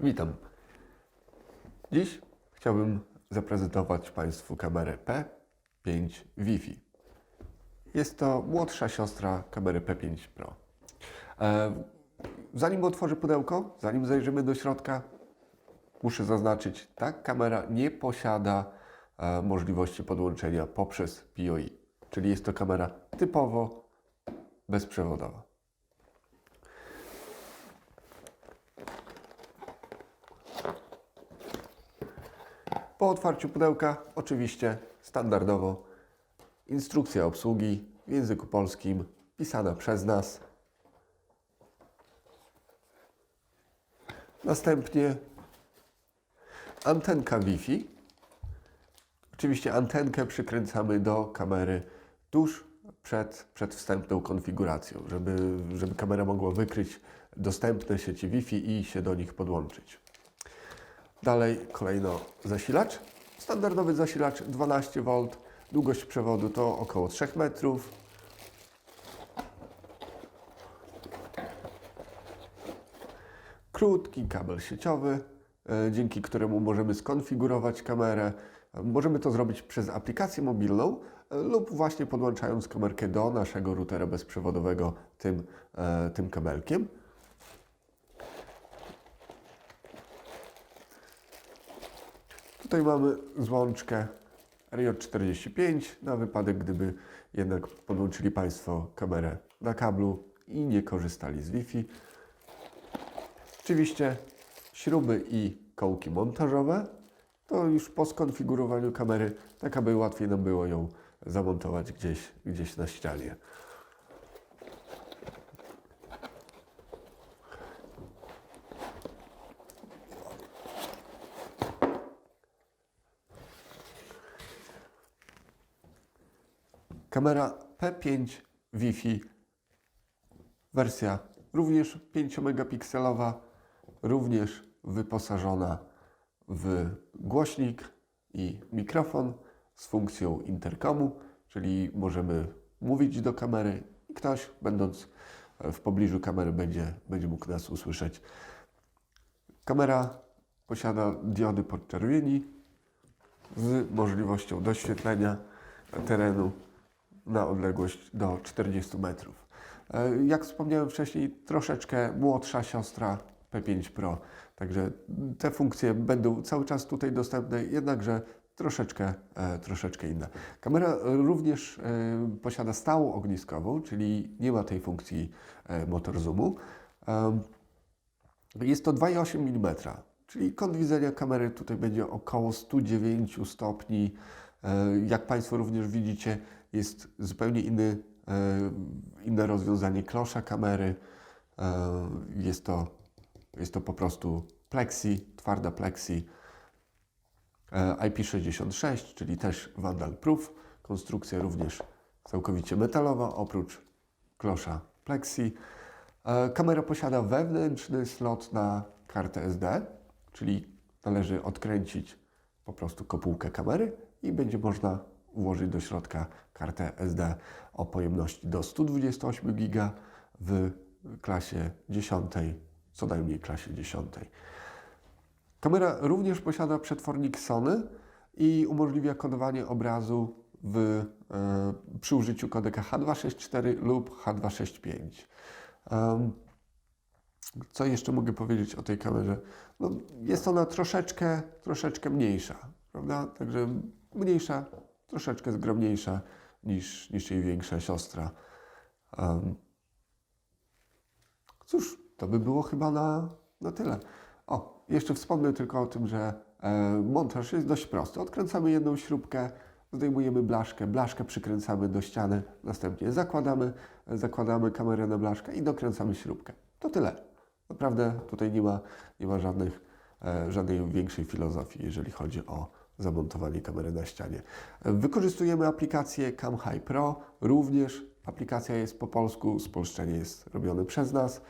Witam. Dziś chciałbym zaprezentować Państwu kamerę P5 Wi-Fi. Jest to młodsza siostra kamery P5 Pro. E, Zanim otworzę pudełko, zanim zajrzymy do środka, muszę zaznaczyć, ta kamera nie posiada e, możliwości podłączenia poprzez PoE, czyli jest to kamera typowo bezprzewodowa. Po otwarciu pudełka, oczywiście standardowo instrukcja obsługi w języku polskim, pisana przez nas. Następnie antenka Wi-Fi. Oczywiście antenkę przykręcamy do kamery tuż przed, przed wstępną konfiguracją, żeby, żeby kamera mogła wykryć dostępne sieci Wi-Fi i się do nich podłączyć. Dalej kolejno zasilacz. Standardowy zasilacz 12V. Długość przewodu to około 3 metrów. Krótki kabel sieciowy, e, dzięki któremu możemy skonfigurować kamerę. Możemy to zrobić przez aplikację mobilną e, lub właśnie podłączając kamerkę do naszego routera bezprzewodowego tym, e, tym kabelkiem. Tutaj mamy złączkę RJ45 na wypadek, gdyby jednak podłączyli Państwo kamerę na kablu i nie korzystali z Wi-Fi. Oczywiście śruby i kołki montażowe. To już po skonfigurowaniu kamery, tak aby łatwiej nam było ją zamontować gdzieś, gdzieś na ścianie. Kamera P5 Wi-Fi, wersja również 5-megapikselowa, również wyposażona w głośnik i mikrofon z funkcją interkomu, czyli możemy mówić do kamery i ktoś, będąc w pobliżu kamery, będzie, będzie mógł nas usłyszeć. Kamera posiada diody podczerwieni z możliwością doświetlenia terenu na odległość do 40 metrów. E, Jak wspomniałem wcześniej, troszeczkę młodsza siostra P5 Pro, także te funkcje będą cały czas tutaj dostępne, jednakże troszeczkę, e, troszeczkę inne. Kamera również e, posiada stałą ogniskową, czyli nie ma tej funkcji motor zoomu. Jest to 2,8 mm, czyli kąt widzenia kamery tutaj będzie około 109 stopni. Jak Państwo również widzicie, jest zupełnie inny, e, inne rozwiązanie klosza kamery. E, Jest to, jest to po prostu plexi, twarda plexi. E, IP66, czyli też Vandal Proof. Konstrukcja również całkowicie metalowa, oprócz klosza plexi. Kamera posiada wewnętrzny slot na kartę SD, czyli należy odkręcić po prostu kopułkę kamery i będzie można włożyć do środka kartę SD o pojemności do 128 GB w klasie 10, co najmniej klasie 10. Kamera również posiada przetwornik Sony i umożliwia kodowanie obrazu w, e, przy użyciu kodeka H264 lub H265. Em, co jeszcze mogę powiedzieć o tej kamerze? No, jest ona troszeczkę, troszeczkę mniejsza, prawda? Także mniejsza, troszeczkę zgromniejsza niż, niż jej większa siostra. Em, Cóż, to by było chyba na, na tyle. O, jeszcze wspomnę tylko o tym, że e, montaż jest dość prosty. Odkręcamy jedną śrubkę, zdejmujemy blaszkę, blaszkę przykręcamy do ściany, następnie zakładamy, zakładamy kamerę na blaszkę i dokręcamy śrubkę. To tyle. Naprawdę tutaj nie ma, nie ma żadnych, e, żadnej większej filozofii, jeżeli chodzi o zamontowanie kamery na ścianie. Wykorzystujemy aplikację CamHi Pro, również aplikacja jest po polsku, spolszczenie jest robione przez nas.